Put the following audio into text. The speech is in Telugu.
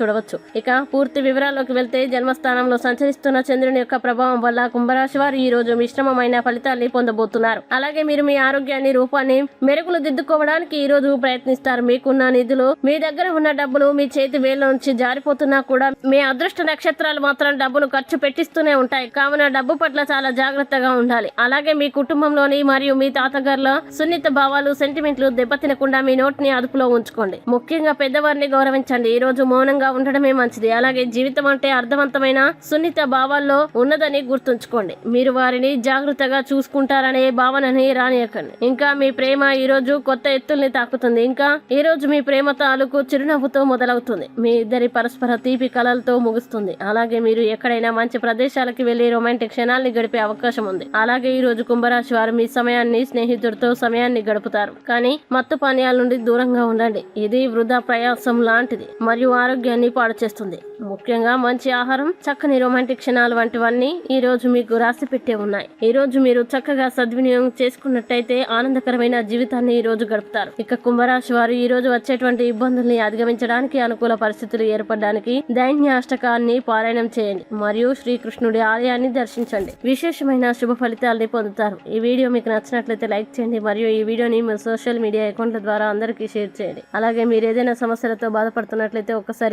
చూడవచ్చు. ఇక పూర్తి వివరాల్లోకి వెళ్తే జన్మస్థానంలో సంచరిస్తున్న చంద్రుని యొక్క ప్రభావం వల్ల కుంభరాశి వారు ఈ రోజు మిశ్రమమైన ఫలితాన్ని పొందబోతున్నారు. అలాగే మీరు మీ ఆరోగ్యాన్ని రూపాన్ని మెరుగులు దిద్దుకోవడానికి ఈ రోజు ప్రయత్నిస్తారు. మీకున్న నిధులు మీ దగ్గర ఉన్న డబ్బులు మీ చేతి వేళ్ళ నుంచి జారిపోతున్నా కూడా మీ అదృష్ట నక్షత్రాలు మాత్రం డబ్బును ఖర్చు పెట్టిస్తూనే ఉంటాయి. కావున డబ్బు పట్ల చాలా జాగ్రత్తగా ఉండాలి. అలాగే మీ కుటుంబంలోని మరియు మీ తాతగారుల సున్నిత భావాలు సెంటిమెంట్లు దెబ్బతినకుండా మీ నోటిని అదుపులో ఉంచుకోండి. ముఖ్యంగా పెద్దవారిని గౌరవించండి. ఈ రోజు మౌనంగా ఉండడమే మంచిది. అలాగే జీవితం అంటే అర్థవంతమైన సున్నిత భావాల్లో ఉన్నదని గుర్తుంచుకోండి. మీరు వారిని జాగ్రత్తగా చూసుకుంటారనే భావనని రానియకండి. ఇంకా మీ ప్రేమ ఈ రోజు కొత్త ఎత్తుల్ని తాకుతుంది. ఇంకా ఈ రోజు మీ ప్రేమ తాలూకు చిరునవ్వుతో మొదలవుతుంది. మీ ఇద్దరి పరస్పర తీపి కలలతో ముగుస్తుంది. అలాగే మీరు ఎక్కడైనా మంచి ప్రదేశాలకి వెళ్ళి రొమాంటిక్ క్షణాల్ని గడిపే అవకాశం ఉంది. అలాగే ఈ రోజు కుంభరాశి వారు మీ సమయాన్ని స్నేహితుడితో సమయాన్ని గడుపుతారు. కానీ మత్తు పానీయాల నుండి దూరంగా ఉండండి. ఇది వృధా ప్రయాసం లాంటిది. మరియు ఆరోగ్యాన్ని పాడు చేస్తుంది. ముఖ్యంగా మంచి ఆహారం చక్కని రొమాంటిక్ క్షణాలు వంటివన్నీ ఈ రోజు మీకు రాసి పెట్టే ఉన్నాయి. ఈ రోజు మీరు చక్కగా సద్వినియోగం చేసుకున్నట్టయితే ఆనందకరమైన జీవితాన్ని ఈ రోజు గడుపుతారు. ఇక కుంభరాశి వారు ఈ రోజు వచ్చేటువంటి ఇబ్బందుల్ని అధిగమించడానికి అనుకూల పరిస్థితులు ఏర్పడడానికి దైన్య అష్టకాన్ని పారాయణం చేయండి. మరియు శ్రీకృష్ణుడి ఆలయాన్ని దర్శించండి. విశేషమైన శుభ ఫలితాలని పొందుతారు. ఈ వీడియో మీకు నచ్చినట్లయితే లైక్ చేయండి. మరియు ఈ వీడియోని మీ సోషల్ మీడియా అకౌంట్ల ద్వారా అందరికీ షేర్ చేయండి. అలాగే మీరు ఏదైనా సమస్యలతో బాధపడుతున్నట్లయితే ఒక్కసారి